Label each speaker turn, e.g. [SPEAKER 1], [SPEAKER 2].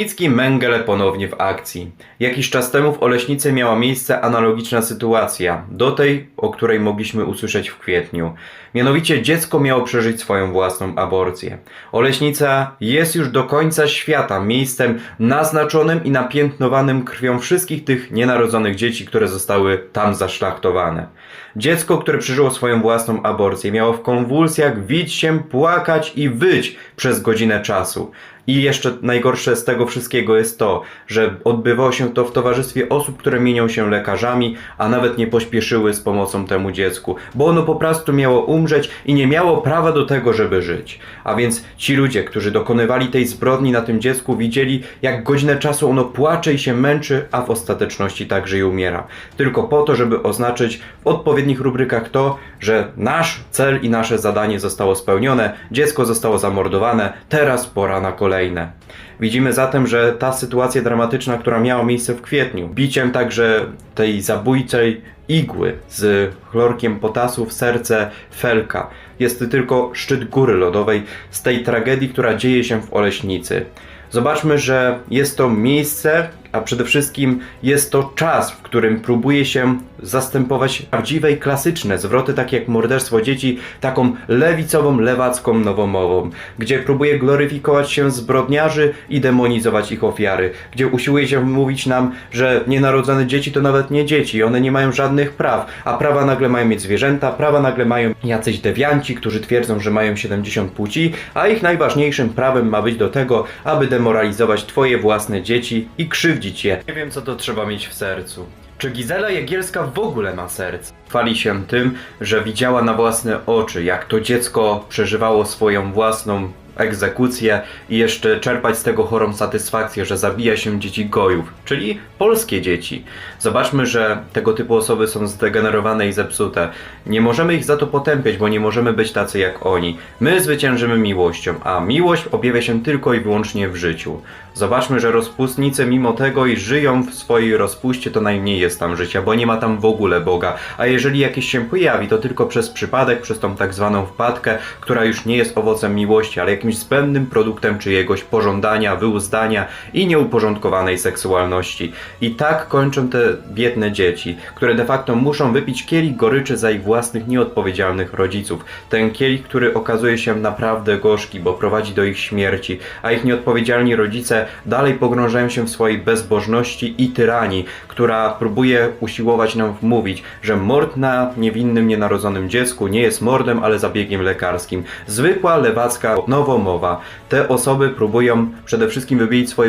[SPEAKER 1] Nicki Mengele ponownie w akcji. Jakiś czas temu w Oleśnicy miała miejsce analogiczna sytuacja, do tej, o której mogliśmy usłyszeć w kwietniu. Mianowicie dziecko miało przeżyć swoją własną aborcję. Oleśnica jest już do końca świata miejscem naznaczonym i napiętnowanym krwią wszystkich tych nienarodzonych dzieci, które zostały tam zaszlachtowane. Dziecko, które przeżyło swoją własną aborcję, miało w konwulsjach wić się, płakać i wyć przez godzinę czasu. I jeszcze najgorsze z tego wszystkiego jest to, że odbywało się to w towarzystwie osób, które mienią się lekarzami, a nawet nie pośpieszyły z pomocą temu dziecku, bo ono po prostu miało umrzeć i nie miało prawa do tego, żeby żyć. A więc ci ludzie, którzy dokonywali tej zbrodni na tym dziecku, widzieli, jak godzinę czasu ono płacze i się męczy, a w ostateczności także i umiera. Tylko po to, żeby oznaczyć w odpowiednich rubrykach to, że nasz cel i nasze zadanie zostało spełnione, dziecko zostało zamordowane, teraz pora na kolejne. Widzimy zatem, że ta sytuacja dramatyczna, która miała miejsce w kwietniu, biciem także tej zabójczej igły z chlorkiem potasu w serce Felka, jest tylko szczyt góry lodowej z tej tragedii, która dzieje się w Oleśnicy. Zobaczmy, że jest to miejsce, a przede wszystkim jest to czas, w którym próbuje się zastępować prawdziwe i klasyczne zwroty, takie jak morderstwo dzieci, taką lewicową, lewacką nowomową, gdzie próbuje gloryfikować się zbrodniarzy i demonizować ich ofiary, gdzie usiłuje się mówić nam, że nienarodzone dzieci to nawet nie dzieci, one nie mają żadnych praw, a prawa nagle mają mieć zwierzęta, prawa nagle mają jacyś dewianci, którzy twierdzą, że mają 70 płci, a ich najważniejszym prawem ma być do tego, aby demoralizować twoje własne dzieci i krzywdzić je. Nie wiem, co to trzeba mieć w sercu. Czy Gizela Jagielska w ogóle ma serce? Chwali się tym, że widziała na własne oczy, jak to dziecko przeżywało swoją własną egzekucję i jeszcze czerpać z tego chorą satysfakcję, że zabija się dzieci gojów, czyli polskie dzieci. Zobaczmy, że tego typu osoby są zdegenerowane i zepsute. Nie możemy ich za to potępiać, bo nie możemy być tacy jak oni. My zwyciężymy miłością, a miłość objawia się tylko i wyłącznie w życiu. Zobaczmy, że rozpustnicy mimo tego, iż żyją w swojej rozpuście, to najmniej jest tam życia, bo nie ma tam w ogóle Boga. A jeżeli jakiś się pojawi, to tylko przez przypadek, przez tą tak zwaną wpadkę, która już nie jest owocem miłości, ale jakimś zbędnym produktem czyjegoś pożądania, wyuzdania i nieuporządkowanej seksualności. I tak kończą te biedne dzieci, które de facto muszą wypić kielich goryczy za ich własnych nieodpowiedzialnych rodziców. Ten kielich, który okazuje się naprawdę gorzki, bo prowadzi do ich śmierci, a ich nieodpowiedzialni rodzice dalej pogrążają się w swojej bezbożności i tyranii, która próbuje usiłować nam wmówić, że mord na niewinnym, nienarodzonym dziecku nie jest mordem, ale zabiegiem lekarskim. Zwykła lewacka Te osoby próbują przede wszystkim wybielić swoje